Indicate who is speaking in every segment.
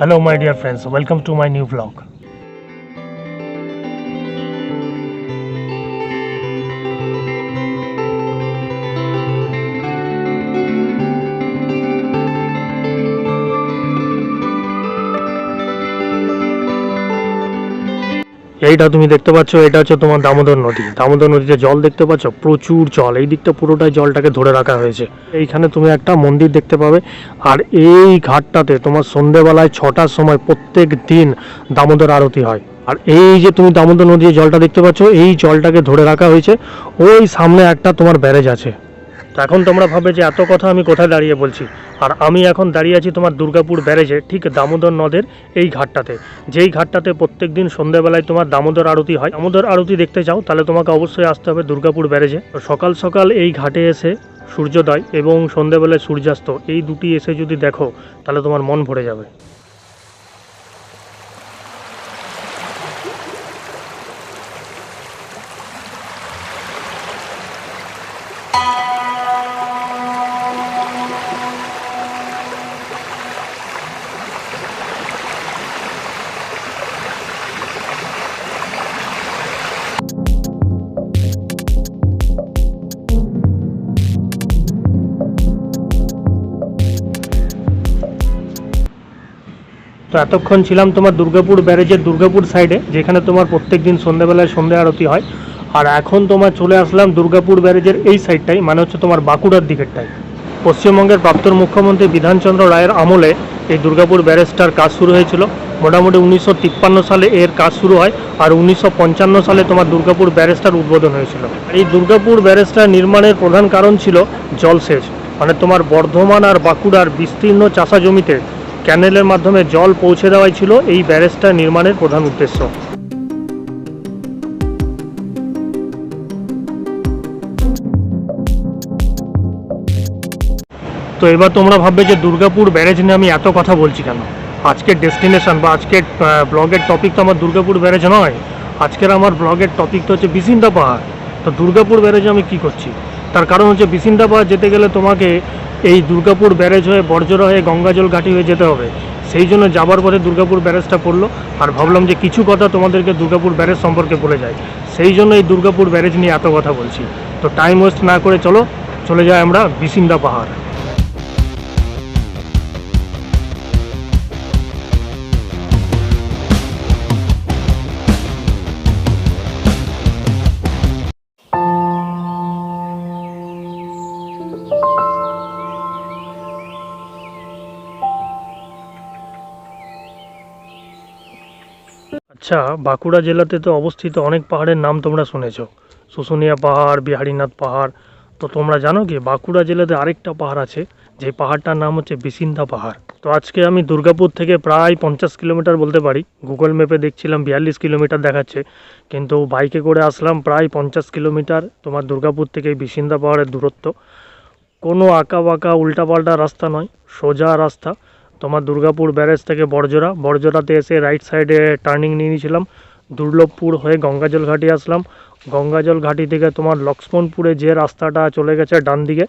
Speaker 1: Hello, my dear friends. Welcome to my new vlog. এইটা তুমি দেখতে পাচ্ছ, এটা হচ্ছে তোমার দামোদর নদী। দামোদর নদীতে জল দেখতে পাচ্ছ? প্রচুর জল। এই দিকটা পুরোটাই জলটাকে ধরে রাখা হয়েছে। এইখানে তুমি একটা মন্দির দেখতে পাবে। আর এই ঘাটটাতে তোমার সন্ধেবেলায় ছটার সময় প্রত্যেক দিন দামোদর আরতি হয়। আর এই যে তুমি দামোদর নদীর জলটা দেখতে পাচ্ছ, এই জলটাকে ধরে রাখা হয়েছে। ওই সামনে একটা তোমার ব্যারেজ আছে। এখন তোমরা ভাবে যে এত কথা আমি কোথায় দাঁড়িয়ে বলছি। আর আমি এখন দাঁড়িয়ে আছি তোমার দুর্গাপুর ব্যারেজে, ঠিক দামোদর নদের এই ঘাটটাতে। যেই ঘাটটাতে প্রত্যেক দিন সন্ধ্যেবেলায় তোমার দামোদর আরতি হয়। দামোদর আরতি দেখতে চাও, তাহলে তোমাকে অবশ্যই আসতে হবে দুর্গাপুর ব্যারেজে। সকাল সকাল এই ঘাটে এসে সূর্যোদয় এবং সন্ধ্যেবেলায় সূর্যাস্ত, এই দুটি এসে যদি দেখো, তাহলে তোমার মন ভরে যাবে। তো এতক্ষণ ছিলাম তোমার দুর্গাপুর ব্যারেজের দুর্গাপুর সাইডে যেখানে তোমার প্রত্যেক দিন সন্ধ্যাবেলায় সন্ধ্যা আরতি হয়। আর এখন তোমার চলে আসলাম দুর্গাপুর ব্যারেজের এই সাইডটাই মানে হচ্ছে তোমার বাঁকুড়ার দিকেরটাই। পশ্চিমবঙ্গের প্রাক্তন মুখ্যমন্ত্রী বিধানচন্দ্র রায়ের আমলে এই দুর্গাপুর ব্যারেজটার কাজ শুরু হয়েছিল। মোটামুটি উনিশশো তিপ্পান্ন সালে এর কাজ শুরু হয় আর উনিশশো পঞ্চান্ন সালে তোমার দুর্গাপুর ব্যারেজটার উদ্বোধন হয়েছিল। এই দুর্গাপুর ব্যারেজটা নির্মাণের প্রধান কারণ ছিল জলসেচ মানে তোমার বর্ধমান আর বাঁকুড়ার বিস্তীর্ণ চাষা জমিতে ক্যানেলের মাধ্যমে জল পৌঁছে দেওয়াই ছিল এই ব্যারেজটা নির্মাণের প্রধান উদ্দেশ্য। তো এবার তোমরা ভাববে যে দুর্গাপুর ব্যারেজ নিয়ে আমি এত কথা বলছি কেন? আজকের ডেস্টিনেশন বা আজকের ব্লগের টপিক তো আমার দুর্গাপুর ব্যারেজ নয়। আজকের আমার ব্লগের টপিক তো হচ্ছে বিসিন্দা পাহাড়। তো দুর্গাপুর ব্যারেজে আমি কি করছি? তার কারণ হচ্ছে বিসিন্দা পাহাড় যেতে গেলে তোমাকে এই দুর্গাপুর ব্যারেজ হয়ে বর্জরা হয়ে গঙ্গাজল ঘাটি হয়ে যেতে হবে। সেই জন্য যাবার পরে দুর্গাপুর ব্যারেজটা পড়ল। আর ভাবলাম যে কিছু কথা তোমাদেরকে দুর্গাপুর ব্যারেজ সম্পর্কে বলে যায় সেই জন্য এই দুর্গাপুর ব্যারেজ নিয়ে এত কথা বলছি। তো টাইম ওয়েস্ট না করে চলো, চলে যাই আমরা বিসিন্দা পাহাড়। আচ্ছা বাঁকুড়া জেলাতে তো অবস্থিত অনেক পাহাড়ের নাম তোমরা শুনেছো। শুশুনিয়া পাহাড়, বিহারীনাথ পাহাড়। তো তোমরা জানো কি, বাঁকুড়া জেলাতে আরেকটা পাহাড় আছে, যে পাহাড়টার নাম হচ্ছে বিসিন্দা পাহাড়। তো আজকে আমি দুর্গাপুর থেকে প্রায় পঞ্চাশ কিলোমিটার বলতে পারি। গুগল ম্যাপে দেখছিলাম, বিয়াল্লিশ কিলোমিটার দেখাচ্ছে। কিন্তু বাইকে করে আসলাম প্রায় পঞ্চাশ কিলোমিটার তোমার দুর্গাপুর থেকে বিসিন্দা পাহাড়ের দূরত্ব। কোনো আঁকা বাঁকা, উল্টাপাল্টা রাস্তা নয়, সোজা রাস্তা। তোমার দুর্গাপুর ব্যারেজ থেকে বড়জোড়া। বড়জোড়াতে এসে রাইট সাইডে টার্নিং নিয়ে নিয়েছিলাম। দুর্লভপুর হয়ে গঙ্গাজল ঘাটি আসলাম। গঙ্গাজল ঘাটি থেকে তোমার লক্ষ্মণপুরে যে রাস্তাটা চলে গেছে ডান দিকে,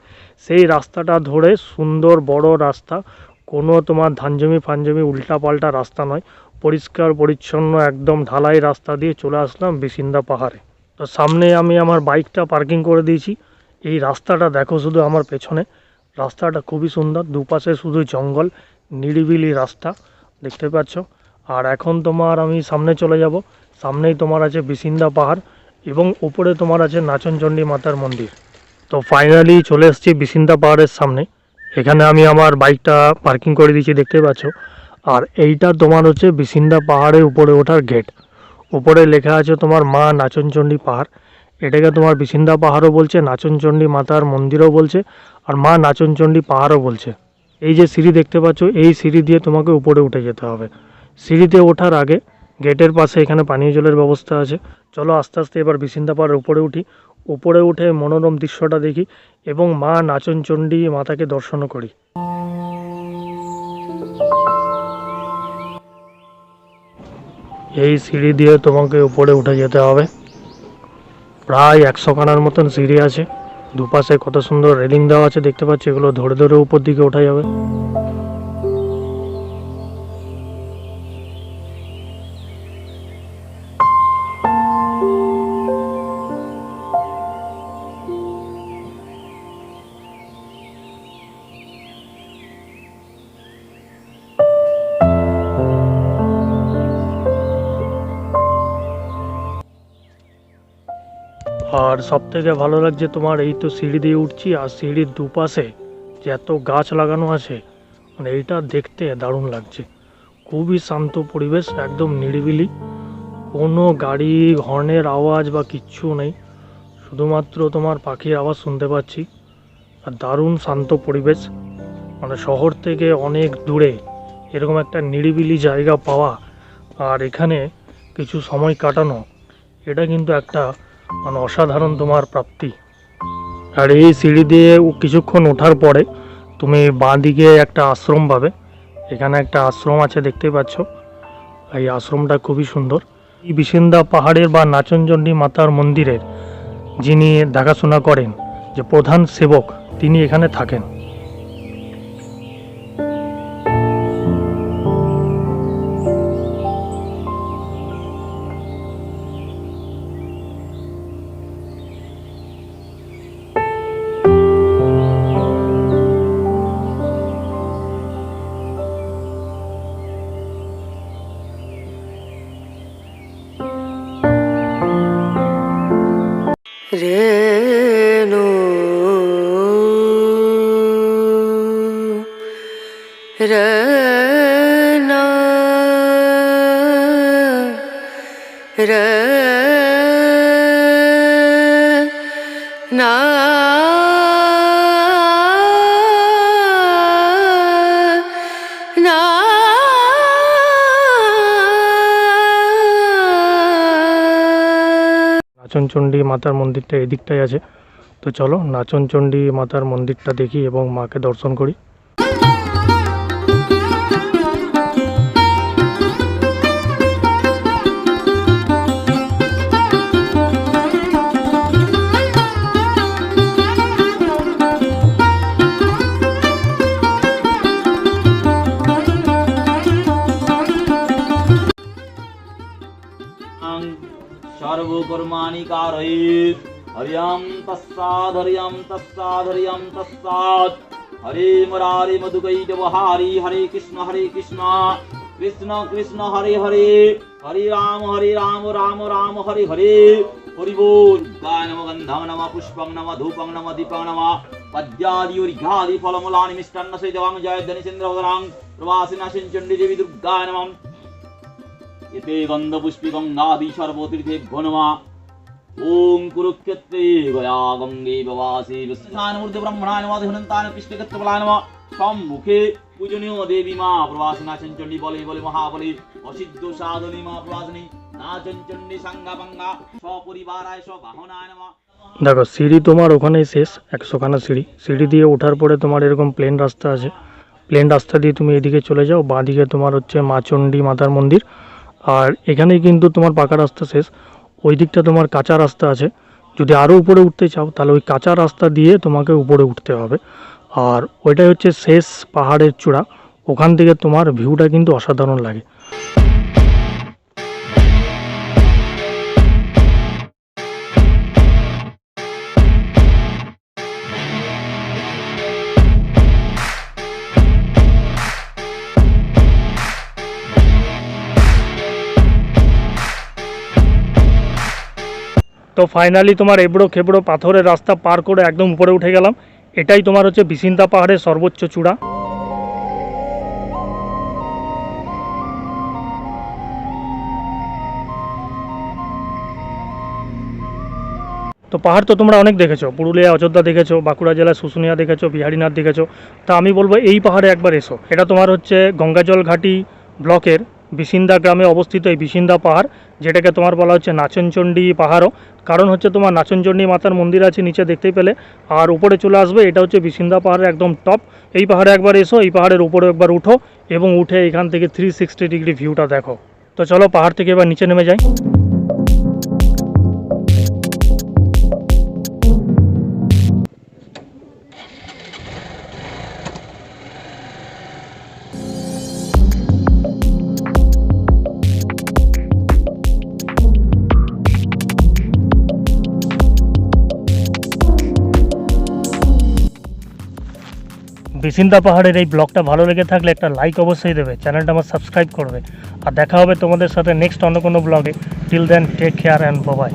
Speaker 1: সেই রাস্তাটা ধরে সুন্দর বড় রাস্তা। কোনো তোমার ধানজমি ফানজমি উল্টাপাল্টা রাস্তা নয়। পরিষ্কার, পরিচ্ছন্ন, একদম ঢালাই রাস্তা দিয়ে চলে আসলাম বিসিন্দা পাহাড়ে। তো সামনে আমি আমার বাইকটা পার্কিং করে দিয়েছি। এই রাস্তাটা দেখো শুধু আমার পেছনে। রাস্তাটা খুবই সুন্দর। দুপাশে শুধু জঙ্গল। নিরিবিলি রাস্তা, দেখতে পাচ্ছ। আর এখন তোমার আমি সামনে চলে যাব। সামনেই তোমার আছে বিসিন্দা পাহাড় এবং উপরে তোমার আছে নাচনচণ্ডী মাতার মন্দির। তো ফাইনালি চলে এসেছি বিসিন্দা পাহাড়ের সামনে। এখানে আমি আমার বাইকটা পার্কিং করে দিয়েছি, দেখতে পাচ্ছ। আর এইটা তোমার হচ্ছে বিসিন্দা পাহাড়ের উপরে ওঠার গেট উপরে লেখা আছে তোমার মা নাচনচণ্ডী পাহাড়। এটাকে তোমার বিসিন্দা পাহাড়ও বলছে, নাচনচণ্ডী মাতার মন্দিরও বলছে, আর মা নাচনচণ্ডী পাহাড়ও বলছে। এই যে সিঁড়ি দেখতে পাচ্ছ, এই সিঁড়ি দিয়ে তোমাকে উপরে উঠে যেতে হবে। সিঁড়িতে ওঠার আগে গেটের পাশে এখানে পানীয় জলের ব্যবস্থা আছে। চলো আস্তে আস্তে এবার বিসিন্দা পাহাড়ের উপরে উঠি। উপরে উঠে মনোরম দৃশ্যটা দেখি এবং মা নাচনচণ্ডী মাতাকে দর্শনও করি। এই সিঁড়ি দিয়ে তোমাকে উপরে উঠে যেতে হবে। প্রায় একশো কানার মতন সিঁড়ি আছে। দুপাশে কত সুন্দর রেলিং দেওয়া আছে, দেখতে পাচ্ছি এগুলো ধরে ধরে উপর দিকে ওঠা যাবে সব থেকে ভালো লাগছে তোমার এই তো সিঁড়ি দিয়ে উঠছি আর সিঁড়ির দুপাশে যে এত গাছ লাগানো আছে মানে এইটা দেখতে দারুণ লাগছে। খুবই শান্ত পরিবেশ, একদম নিরিবিলি। কোনো গাড়ি, হর্নের আওয়াজ বা কিচ্ছু নেই। শুধুমাত্র তোমার পাখির আওয়াজ শুনতে পাচ্ছি। আর দারুণ শান্ত পরিবেশ। মানে শহর থেকে অনেক দূরে এরকম একটা নিরিবিলি জায়গা পাওয়া আর এখানে কিছু সময় কাটানো, এটা কিন্তু একটা মানে অসাধারণ তোমার প্রাপ্তি। আর এই সিঁড়ি দিয়ে কিছুক্ষণ ওঠার পরে তুমি বাঁ দিকে একটা আশ্রম পাবে। এখানে একটা আশ্রম আছে দেখতেই পাচ্ছ। এই আশ্রমটা খুবই সুন্দর। এই বিসিন্দা পাহাড়ের বা নাচনচণ্ডী মাতার মন্দিরের যিনি দেখাশোনা করেন, যে প্রধান সেবক, তিনি এখানে থাকেন।
Speaker 2: রেণু রনা
Speaker 1: নাচনচণ্ডী মাতার মন্দিরটা এদিকটায় আছে। তো চলো নাচনচণ্ডী মাতার মন্দিরটা দেখি এবং মাকে দর্শন করি।
Speaker 3: सर्वकर्माणि कारयेत् हरियं तस्साद् हरियं तस्साद् हरियं तस्सात् हरे मुरारे मधुकैटवहारी हरे कृष्ण हरे कृष्ण कृष्ण कृष्ण हरे हरे हरे राम हरे राम राम राम हरे हरे हरि बोल गाय नम गन्धम नम पुष्पं नम धूपं नम दीपं नम पद्यादि उर्घ्यादि फलमूलानि मिष्टान्न सेजवां जय धनिचन्द्रवदनां प्रवासिना सिञ्चण्डी देवी दुर्गाय नमः এতে গন্ধপুষ্পী গঙ্গাদি সর্বতীর্থেভ্যো নমা গঙ্গে প্রবাসী বিষ্ণানমূর্তি ব্রহ্মণায় নমা ধনন্তান কৃষ্ণক্ষেত্রবলায় নমা সম্মুখে পূজনীয় দেবী মা প্রবাসিনা চঞ্চণ্ডী বলে বলে মহাবলী অসিদ্ধ সাধনী মা প্রবাসিনী না চঞ্চণ্ডী সাঙ্গা বাঙ্গা সপরিবারায় সবাহনায় নমা
Speaker 1: দেখো, সিঁড়ি তোমার ওখানেই শেষ, একশোখানা সিঁড়ি। সিঁড়ি দিয়ে ওঠার পরে তোমার এরকম প্লেন রাস্তা আছে। প্লেন রাস্তা দিয়ে তুমি এদিকে চলে যাও বাঁ দিকে তোমার হচ্ছে মাচণ্ডী মাতার মন্দির। আর এখানেই কিন্তু তোমার পাকা রাস্তা শেষ। ওই দিকটা তোমার কাঁচা রাস্তা আছে। যদি আরও উপরে উঠতে চাও, তাহলে ওই কাঁচা রাস্তা দিয়ে তোমাকে উপরে উঠতে হবে। আর ওইটাই হচ্ছে শেষ পাহাড়ের চূড়া। ওখান থেকে তোমার ভিউটা কিন্তু অসাধারণ লাগে। তো ফাইনালি তোমার এবড়ো খেবড়ো পাথরের রাস্তা পার করে একদম উপরে উঠে গেলাম। এটাই তোমার হচ্ছে বিসিন্তা পাহাড়ের সর্বোচ্চ চূড়া। তো পাহাড় তো তোমরা অনেক দেখেছ, পুরুলিয়া, অযোধ্যা দেখেছ, বাঁকুড়া জেলায় শুশুনিয়া দেখেছ, বিহারীনাথ দেখেছ। তা আমি বলব এই পাহাড়ে একবার এসো। এটা তোমার হচ্ছে গঙ্গাজল ঘাটি ব্লকের বিসিন্দা গ্রামে অবস্থিত এই বিসিন্দা পাহাড়, যেটাকে তোমার বলা হচ্ছে নাচনচণ্ডী পাহাড়ও। কারণ হচ্ছে তোমার নাচনচণ্ডী মাতার মন্দির আছে নিচে দেখতেই পেলে, আর উপরে চলে আসবে, এটা হচ্ছে বিসিন্দা পাহাড়ের একদম টপ এই পাহাড়ে একবার এসো, এই পাহাড়ের উপরে একবার উঠো, এবং উঠে এখান থেকে থ্রি ডিগ্রি ভিউটা দেখো। তো চলো পাহাড় থেকে এবার নিচে নেমে যাই। বিসিন্দা পাহাড়ের এই ব্লগটা ভালো লেগে থাকলে একটা লাইক অবশ্যই দেবে, চ্যানেলটা আমার সাবস্ক্রাইব করবে। আর দেখা হবে তোমাদের সাথে নেক্সট অন্য কোনো ব্লগে till then take care and বাবাই